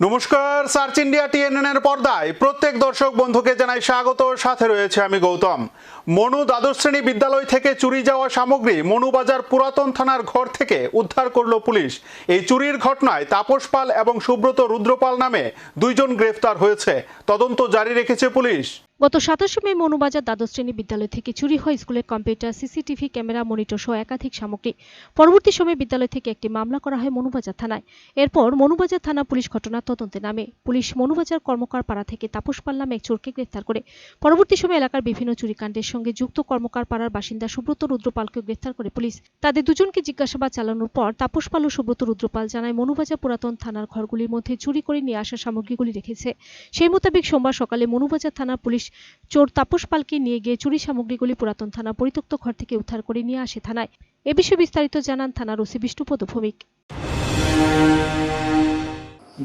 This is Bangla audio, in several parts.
নমস্কার সার্চ ইন্ডিয়া টিএনএন এর পর্দায় প্রত্যেক দর্শক বন্ধুকে জানাই স্বাগত। সাথে রয়েছে আমি গৌতম। মনু দ্বাদশ শ্রেণি বিদ্যালয় থেকে চুরি যাওয়া সামগ্রী মনুবাজার পুরাতন থানার ঘর থেকে উদ্ধার করল পুলিশ। এই চুরির ঘটনায় তাপস পাল এবং সুব্রত রুদ্রপাল নামে দুইজন গ্রেফতার হয়েছে। তদন্ত জারি রেখেছে পুলিশ। গত সাতাশে মে মনুবাজার দ্বাদশ শ্রেণি বিদ্যালয় থেকে চুরি হয় স্কুলের কম্পিউটার, সিসিটিভি ক্যামেরা, মনিটর সহ একাধিক সামগ্রী পরবর্তী সময়ে বিদ্যালয় থেকে একটি মামলা করা হয় মনুবাজার থানায়। এরপর মনুবাজার থানা পুলিশ ঘটনার তদন্তে নামে। পুলিশ মনুবাজার কর্মকার পাড়া থেকে তাপস পাল নামে এক চোরকে গ্রেফতার করে। পরবর্তী সময়ে এলাকার বিভিন্ন চুরিকাণ্ডের সঙ্গে যুক্ত কর্মকার পাড়ার বাসিন্দা সুব্রত রুদ্রপালকে গ্রেফতার করে পুলিশ। তাদের দুজনকে জিজ্ঞাসাবাদ চালানোর পর তাপস পাল ও সুব্রত রুদ্রপাল জানায়, মনুবাজার পুরাতন থানার ঘরগুলির মধ্যে চুরি করে নিয়ে আসা সামগ্রীগুলি রেখেছে। সেই মোতাবেক সোমবার সকালে মনুবাজার থানা পুলিশ চোর তাপস পালকে নিয়ে গিয়ে চুরি সামগ্রীগুলি পুরাতন থানা পরিত্যক্ত ঘর থেকে উদ্ধার করে নিয়ে আসে থানায়। এ বিষয়ে বিস্তারিত জানান থানার ওসি বিষ্ণুপদ ভৌমিক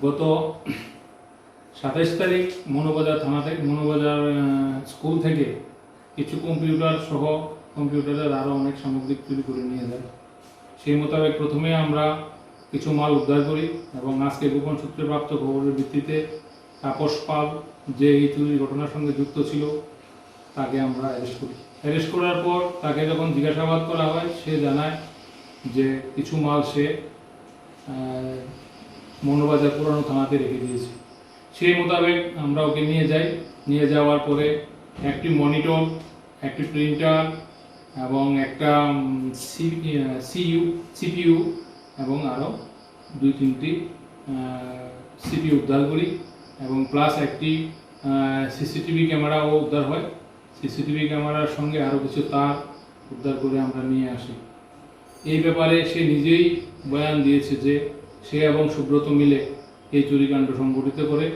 গত সাতাইশ তারিখ মনোবাজার থানা থেকে মনোবাজার স্কুল থেকে কিছু কম্পিউটার সহ কম্পিউটারের আরও অনেক সামগ্রী চুরি করে নিয়ে যায়। সেই মোতাবেক প্রথমে আমরা কিছু মাল উদ্ধার করি এবং আজকে গোপন সূত্রে প্রাপ্ত খবরের ভিত্তিতে তাপস পাল, যে এই চুরির ঘটনার সঙ্গে যুক্ত ছিল, তাকে আমরা অ্যারেস্ট করি। অ্যারেস্ট করার পর তাকে যখন জিজ্ঞাসাবাদ করা হয়, সে জানায় যে কিছু মাল সে মনোবাজার পুরানো থানাতে রেখে দিয়েছে। সেই মোতাবেক আমরা ওকে নিয়ে যাই। নিয়ে যাওয়ার পরে একটি মনিটর, একটি প্রিন্টার এবং একটা সিইউ, সিপিইউ এবং আরও দুই তিনটি সিপিইউ উদ্ধার করি। এবং প্লাস একটি সিসিটিভি ক্যামেরাও উদ্ধার হয়। সিসিটিভি ক্যামেরার সঙ্গে আরও কিছু তার উদ্ধার করে আমরা নিয়ে আসি। এই ব্যাপারে সে নিজেই বয়ান দিয়েছে যে সে এবং সুব্রত মিলে এই চুরিকাণ্ড সংগঠিত করে।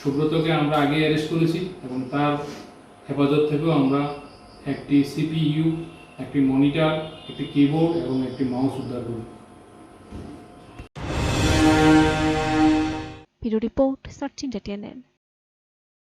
সুব্রতকে আমরা আগে অ্যারেস্ট করেছি এবং তার হেফাজত থেকেও আমরা একটি সিপিইউ একটি মনিটর একটি কিবোর্ড এবং একটি মাউস উদ্ধার করি। Bureau report search India TNN